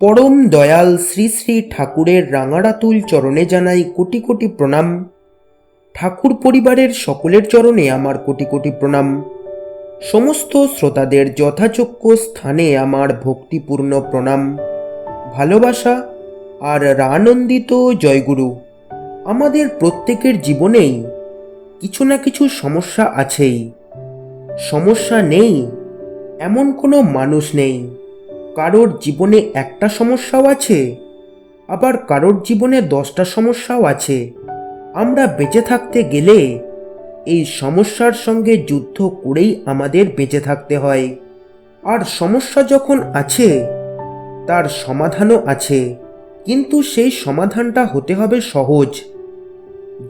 পরম দয়াল শ্রী শ্রী ঠাকুরের রাঙারাতুল চরণে জানাই কোটি কোটি প্রণাম। ঠাকুর পরিবারের সকলের চরণে আমার কোটি কোটি প্রণাম। সমস্ত শ্রোতাদের যথাযোগ্য স্থানে আমার ভক্তিপূর্ণ প্রণাম। ভালোবাসা আর রানন্দিত জয়গুরু, আমাদের প্রত্যেকের জীবনেই কিছু না কিছু সমস্যা আছেই। সমস্যা নেই, এমন কোনো মানুষ নেই। কারোর জীবনে একটা সমস্যাও আছে, আবার কারোর জীবনে দশটা সমস্যাও আছে। আমরা বেঁচে থাকতে গেলে এই সমস্যার সঙ্গে যুদ্ধ করেই আমাদের বেঁচে থাকতে হয়। আর সমস্যা যখন আছে, তার সমাধানও আছে। কিন্তু সেই সমাধানটা হতে হবে সহজ।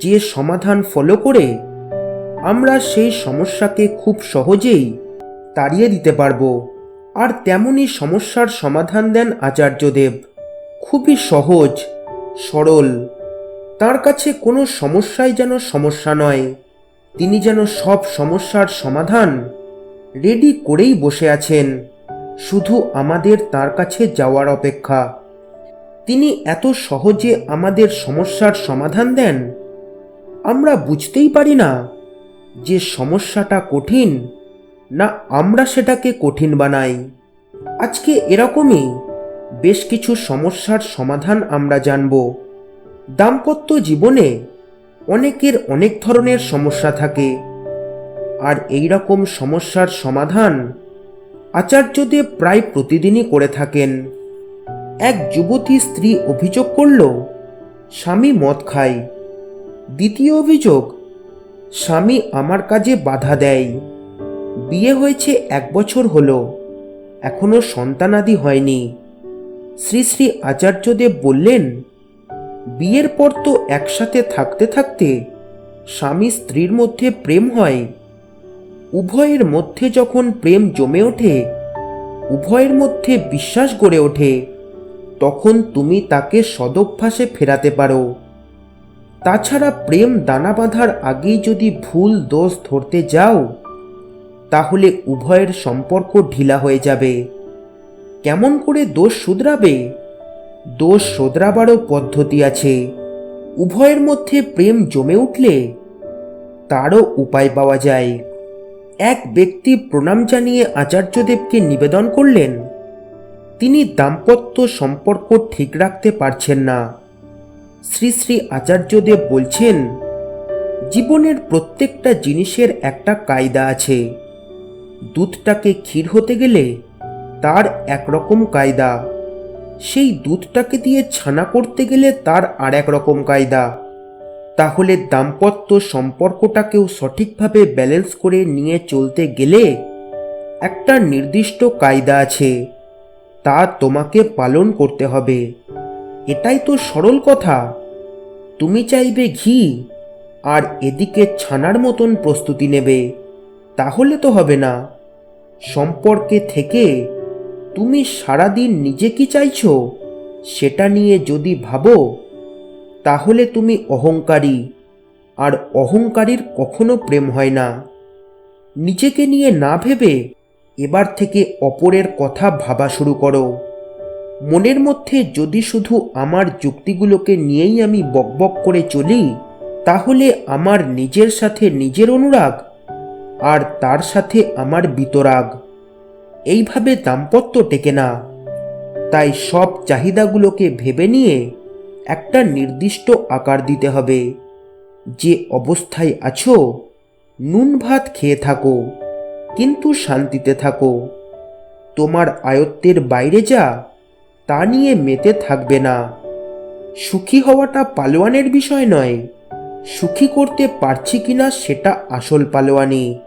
যে সমাধান ফলো করে আমরা সেই সমস্যাকে খুব সহজেই তাড়িয়ে দিতে পারব। আর তেমনই সমস্যার সমাধান দেন আচার্যদেব। খুবই সহজ, সরল। তার কাছে কোনো সমস্যাই যেন সমস্যা নয়। তিনি যেন সব সমস্যার সমাধান রেডি করেই বসে আছেন। শুধু আমাদের তার কাছে যাওয়ার অপেক্ষা। তিনি এত সহজে আমাদের সমস্যার সমাধান দেন? আমরা বুঝতেই পারি না যে সমস্যাটা কঠিন না, আমরা সেটাকে কঠিন বানাই। আজকে এরকমই বেশ কিছু সমস্যার সমাধান আমরা জানব। দাম্পত্য জীবনে অনেকের অনেক ধরনের সমস্যা থাকে। আর এই রকম সমস্যার সমাধান আচার্যদেব প্রায় প্রতিদিনই করে থাকেন। এক যুবতী স্ত্রী অভিযোগ করল, স্বামী মদ খায়। দ্বিতীয় অভিযোগ, স্বামী আমার কাজে বাধা দেয়। বিয়ে হয়েছে এক বছর হলো। এখনও সন্তানাদি হয়নি। শ্রী শ্রী আচার্যদেব বললেন, বিয়ের পর তো একসাথে থাকতে থাকতে স্বামী স্ত্রীর মধ্যে প্রেম হয়। উভয়ের মধ্যে যখন প্রেম জমে ওঠে, উভয়ের মধ্যে বিশ্বাস গড়ে ওঠে, তখন তুমি তাকে সদভ্যাসে ফেরাতে পারো। তাছাড়া প্রেম দানা বাঁধার আগেই যদি ভুল দোষ ধরতে যাও তাহলে উভয়ের সম্পর্ক ঢিলা হয়ে যাবে। কেমন করে দোষ শুধরাবে? দোষ শোধরাবারও পদ্ধতি আছে। উভয়ের মধ্যে প্রেম জমে উঠলে তারও উপায় পাওয়া যায়। এক ব্যক্তি প্রণাম জানিয়ে আচার্যদেবকে নিবেদন করলেন, তিনি দাম্পত্য সম্পর্ক ঠিক রাখতে পারছেন না। শ্রী শ্রী আচার্যদেব বলছেন, জীবনের প্রত্যেকটা জিনিসের একটা কায়দা আছে। দুধটাকে ক্ষীর হতে গেলে তার একরকম কায়দা। সেই দুধটাকে দিয়ে ছানা করতে গেলে তার আর এক রকম কায়দা। তাহলে দাম্পত্য সম্পর্কটাকেও সঠিকভাবে ব্যালেন্স করে নিয়ে চলতে গেলে একটা নির্দিষ্ট কায়দা আছে। তা তোমাকে পালন করতে হবে। এটাই তো সরল কথা। তুমি চাইবে ঘি, আর এদিকে ছানার মতন প্রস্তুতি নেবে। তাহলে তো হবে না। সম্পর্কে থেকে তুমি সারাদিন নিজে কি চাইছো, সেটা নিয়ে যদি ভাবো, তাহলে তুমি অহংকারী, আর অহংকারীর কখনো প্রেম হয় না। নিজেকে নিয়ে না ভেবে এবার থেকে অপরের কথা ভাবা শুরু করো। মনের মধ্যে যদি শুধু আমার যুক্তিগুলোকে নিয়েই আমি বকবক করে চলি, তাহলে আমার নিজের সাথে নিজের অনুরাগ আর তার সাথে আমার বিতরাগ। এইভাবে দাম্পত্য টেকে না। তাই সব চাহিদাগুলোকে ভেবে নিয়ে একটা নির্দিষ্ট আকার দিতে হবে। যে অবস্থায় আছো, নুন ভাত খেয়ে থাকো, কিন্তু শান্তিতে থাকো। তোমার আয়ত্তের বাইরে যা, তা নিয়ে মেতে থাকবে না। সুখী হওয়াটা পালোয়ানের বিষয় নয়, সুখী করতে পারছি কিনা সেটা আসল পালোয়ানি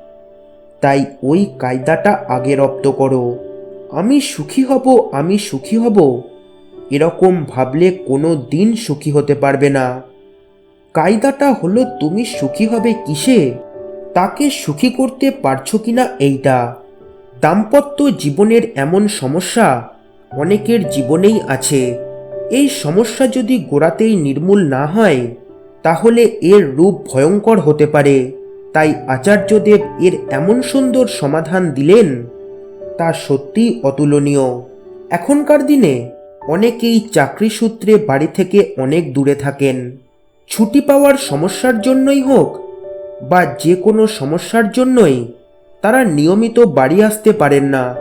তাই ওই কায়দাটা আগে রপ্ত করো। আমি সুখী হব, আমি সুখী হব। এরকম ভাবলে কোনো দিন সুখী হতে পারবে না। কায়দাটা হলো তুমি সুখী হবে কিসে? তাকে সুখী করতে পারছ কিনা এইটা? দাম্পত্য জীবনের এমন সমস্যা অনেকের জীবনেই আছে। এই সমস্যা যদি গোড়াতেই নির্মূল না হয়, তাহলে এর রূপ ভয়ঙ্কর হতে পারে। তাই আচার্যদেব এর এমন সুন্দর সমাধান দিলেন, তা সত্যিই অতুলনীয়। এখনকার দিনে অনেকেই চাকরি সূত্রে বাড়ি থেকে অনেক দূরে থাকেন। ছুটি পাওয়ার সমস্যার জন্যই হোক বা যে কোনো সমস্যার জন্যই তারা নিয়মিত বাড়ি আসতে পারেন না।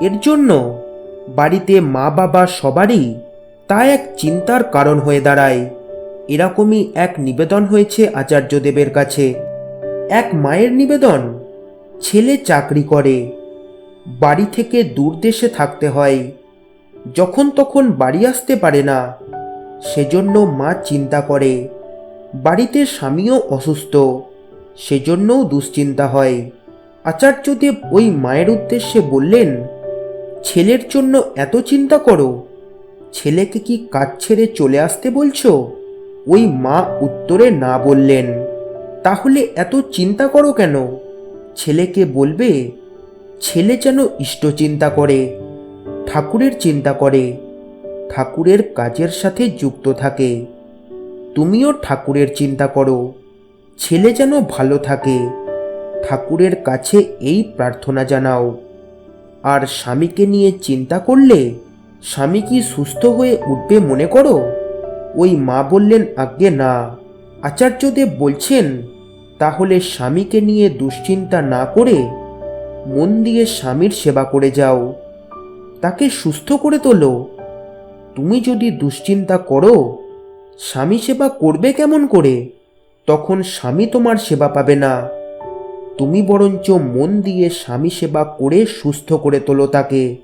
এর জন্য বাড়িতে মা বাবা সবারই তা এক চিন্তার কারণ হয়ে দাঁড়ায়। এরকমই এক নিবেদন হয়েছে আচার্যদেবের কাছে। এক মায়ের নিবেদন, ছেলে চাকরি করে, বাড়ি থেকে দূর দেশে থাকতে হয়। যখন তখন বাড়ি আসতে পারে না, সেজন্য মা চিন্তা করে, বাড়িতে স্বামীও অসুস্থ, সেজন্যও দুশ্চিন্তা হয়। আচার্যদেব ওই মায়ের উদ্দেশ্যে বললেন, ছেলের জন্য এত চিন্তা করো, ছেলেকে কি কাজ ছেড়ে চলে আসতে বলছো? ওই মা উত্তরে না বললেন। তাহলে এত চিন্তা করো কেন? ছেলেকে বলবে, ছেলে যেন ইষ্ট চিন্তা করে, ঠাকুরের চিন্তা করে, ঠাকুরের কাজের সাথে যুক্ত থাকে। তুমিও ঠাকুরের চিন্তা করো, ছেলে যেন ভালো থাকে। ঠাকুরের কাছে এই প্রার্থনা জানাও। আর স্বামীকে নিয়ে চিন্তা করলে স্বামী কি সুস্থ হয়ে উঠবে মনে করো? ওই মা বললেন, আজ্ঞে না। আচার্যদেব বলছেন তাহলে স্বামীকে নিয়ে দুশ্চিন্তা না করে মন দিয়ে স্বামীর সেবা করে যাও। তাকে সুস্থ করে তোলো। তুমি যদি দুশ্চিন্তা করো, স্বামী সেবা করবে কেমন করে? তখন স্বামী তোমার সেবা পাবে না। তুমি বরঞ্চ মন দিয়ে স্বামী সেবা করে সুস্থ করে তোলো তাকে।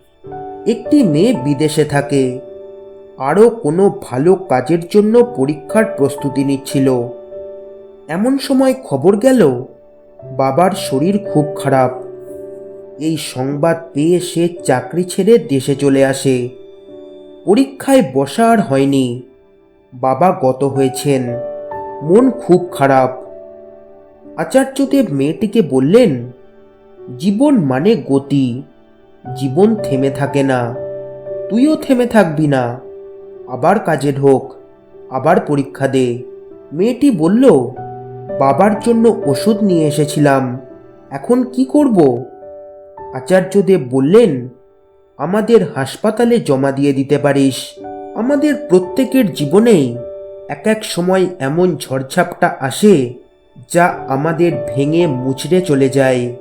একটি মেয়ে বিদেশে থাকে। আরও কোনো ভালো কাজের জন্য পরীক্ষার প্রস্তুতি নিচ্ছিল। এমন সময় খবর গেল, বাবার শরীর খুব খারাপ। এই সংবাদ পেয়ে সে চাকরি ছেড়ে দেশে চলে আসে। পরীক্ষায় বসা আর হয়নি। বাবা গত হয়েছেন। মন খুব খারাপ। আচার্যদেব মেয়েটিকে বললেন, জীবন মানে গতি। জীবন থেমে থাকে না। তুইও থেমে থাকবি না। আবার কাজে ঢোক, আবার পরীক্ষা দে। মেয়েটি বলল বাবার জন্য ওষুধ নিয়ে এসেছিলাম। এখন কি করব? আচার্যদেব বললেন, আমাদের হাসপাতালে জমা দিয়ে দিতে পারিস। আমাদের প্রত্যেকের জীবনেই এক এক সময় এমন ঝড়ঝাপটা আসে যা আমাদের ভেঙে মুচড়ে চলে যায়।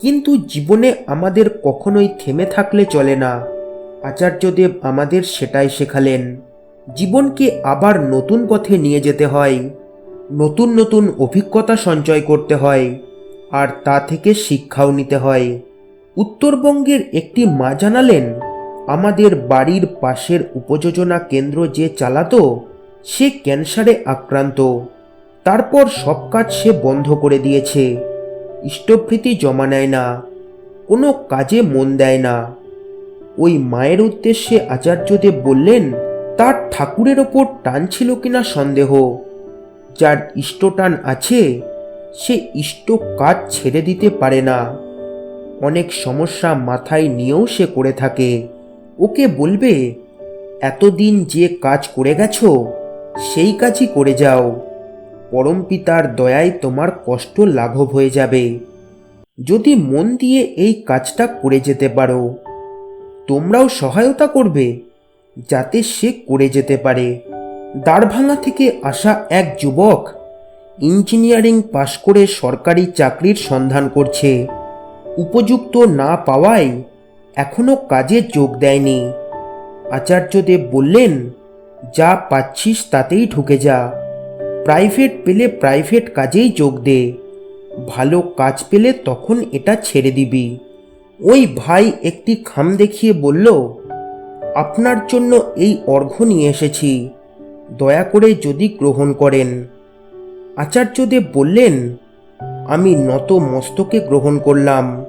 কিন্তু জীবনে আমাদের কখনোই থেমে থাকলে চলে না। আচার্যদেব আমাদের সেটাই শেখালেন। জীবনকে আবার নতুন পথে নিয়ে যেতে হয়। নতুন নতুন অভিজ্ঞতা সঞ্চয় করতে হয়, আর তা থেকে শিক্ষাও নিতে হয়। উত্তরবঙ্গের একটি মা জানালেন, আমাদের বাড়ির পাশের উপযোজনা কেন্দ্র যে চালাতো, সে ক্যান্সারে আক্রান্ত। তারপর সব কাজ সে বন্ধ করে দিয়েছে। ইষ্টভৃতি জমা নেয় না, কোনো কাজে মন দেয় না। ওই মায়ের উদ্দেশ্যে আচার্যদেব বললেন, তার ঠাকুরের ওপর টান ছিল কিনা সন্দেহ। যার ইষ্টটান আছে, সে ইষ্ট কাজ ছেড়ে দিতে পারে না। অনেক সমস্যা মাথায় নিয়েও সে করে থাকে। ওকে বলবে, এতদিন যে কাজ করে গেছ, সেই কাজই করে যাও। পরম পিতার দয়ায় তোমার কষ্ট লাঘব হয়ে যাবে। যদি মন দিয়ে এই কাজটা করে যেতে পারো, তোমরাও সহায়তা করবে, যাতে সে করে যেতে পারে। দাঁড়ভাঙা থেকে আসা এক যুবক ইঞ্জিনিয়ারিং পাশ করে সরকারি চাকরির সন্ধান করছে। উপযুক্ত না পাওয়ায় এখনও কাজে যোগ দেয়নি। আচার্যদেব বললেন, যা পাচ্ছিস তাতেই ঢুকে যা। প্রাইভেট পেলে প্রাইভেট কাজেই যোগ দে। ভালো কাজ পেলে তখন এটা ছেড়ে দিবি। ওই ভাই একটি খাম দেখিয়ে বলল, আপনার জন্য এই অর্ঘ্য নিয়ে এসেছি। দয়া করে যদি গ্রহণ করেন। আচার্যদেব বললেন, আমি নত মস্তকে গ্রহণ করলাম।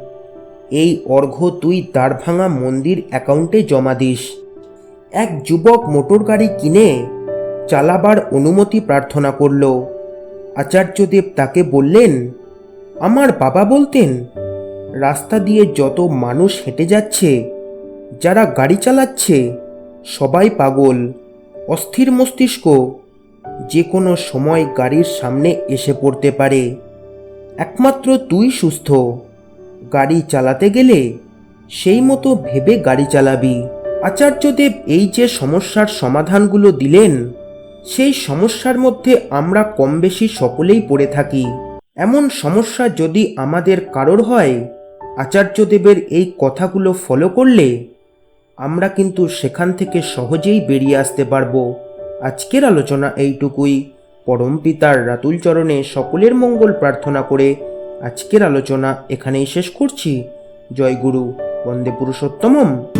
এই অর্ঘ্য তুই দাঁড়ভাঙা মন্দির অ্যাকাউন্টে জমা দিস। এক যুবক মোটর গাড়ি কিনে চালাবার অনুমতি প্রার্থনা করল। আচার্যদেব তাকে বললেন, আমার বাবা বলতেন, রাস্তা দিয়ে যত মানুষ হেঁটে যাচ্ছে, যারা গাড়ি চালাচ্ছে, সবাই পাগল। অস্থির মস্তিষ্ক যে কোনো সময় গাড়ির সামনে এসে পড়তে পারে। একমাত্র তুই সুস্থ। গাড়ি চালাতে গেলে সেই মতো ভেবে গাড়ি চালাবি। আচার্যদেব এই যে সমস্যার সমাধানগুলো দিলেন, সেই সমস্যার মধ্যে আমরা কম বেশি সকলেই পড়ে থাকি। এমন সমস্যা যদি আমাদের কারোর হয়, আচার্যদেবের এই কথাগুলো ফলো করলে আমরা কিন্তু সেখান থেকে সহজেই বেরিয়ে আসতে পারব। আজকের আলোচনা এইটুকুই। পরম পিতার রাতুল চরণে সকলের মঙ্গল প্রার্থনা করে আজকের আলোচনা এখানেই শেষ করছি। জয় গুরু, বন্দে পুরুষোত্তমম।